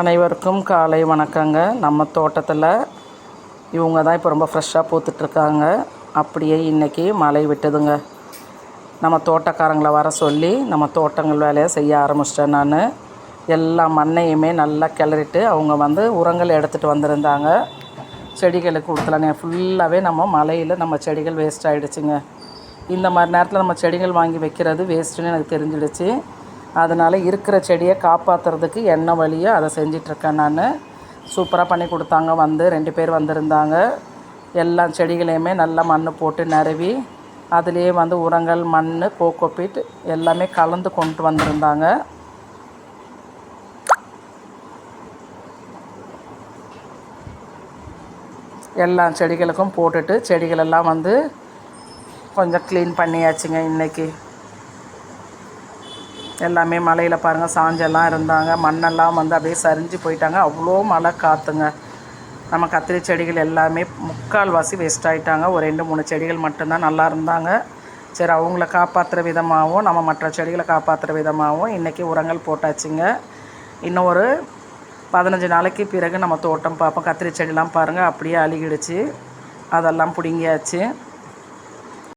அனைவருக்கும் காலை வணக்கங்க. நம்ம தோட்டத்தில் இவங்க தான் இப்போ ரொம்ப ஃப்ரெஷ்ஷாக பூத்துட்ருக்காங்க. அப்படியே இன்றைக்கி மழை விட்டுதுங்க. நம்ம தோட்டக்காரங்களை வர சொல்லி நம்ம தோட்டங்கள் வேலையை செய்ய ஆரம்பிச்சிட்டேன் நான். எல்லா மண்ணையுமே நல்லா கிளறிட்டு அவங்க வந்து உரங்கள் எடுத்துகிட்டு வந்திருந்தாங்க. செடிகளுக்கு கொடுத்துலானே. ஃபுல்லாகவே நம்ம மழையில் நம்ம செடிகள் வேஸ்ட் ஆகிடுச்சுங்க இந்த மாதிரி நேரத்தில் நம்ம செடிகள் வாங்கி வைக்கிறது வேஸ்ட்டுன்னு எனக்கு தெரிஞ்சிடுச்சு. அதனால் இருக்கிற செடியை காப்பாற்றுறதுக்கு என்ன வழியோ அதை செஞ்சிட்ருக்கேன் நான். சூப்பராக பண்ணி கொடுத்தாங்க வந்து ரெண்டு பேர் வந்திருந்தாங்க. எல்லா செடிகளையுமே நல்லா மண் போட்டு நிரவி அதுலேயே வந்து உரங்கள் மண் கோகோபீட் எல்லாமே கலந்து கொண்டு வந்திருந்தாங்க. எல்லா செடிகளுக்கும் போட்டுட்டு செடிகளெல்லாம் வந்து கொஞ்சம் க்ளீன் பண்ணியாச்சுங்க இன்றைக்கி எல்லாமே மலையில் பாருங்கள் சாஞ்செல்லாம் இருந்தாங்க. மண்ணெல்லாம் வந்து அப்படியே சரிஞ்சு போயிட்டாங்க. அவ்வளோ மழை காற்றுங்க நம்ம கத்திரி செடிகள் எல்லாமே முக்கால்வாசி வேஸ்ட் ஆகிட்டாங்க ஒரு ரெண்டு மூணு செடிகள் மட்டும்தான் நல்லா இருந்தாங்க. சரி அவங்கள காப்பாற்றுற விதமாகவும் நம்ம மற்ற செடிகளை காப்பாற்றுற விதமாகவும் இன்றைக்கி உரங்கள் போட்டாச்சுங்க. இன்னும் ஒரு பதினஞ்சு நாளைக்கு பிறகு நம்ம தோட்டம் பார்ப்போம். கத்திரி செடிலாம் பாருங்கள் அப்படியே அழுகிடுச்சு. அதெல்லாம் பிடுங்கியாச்சு.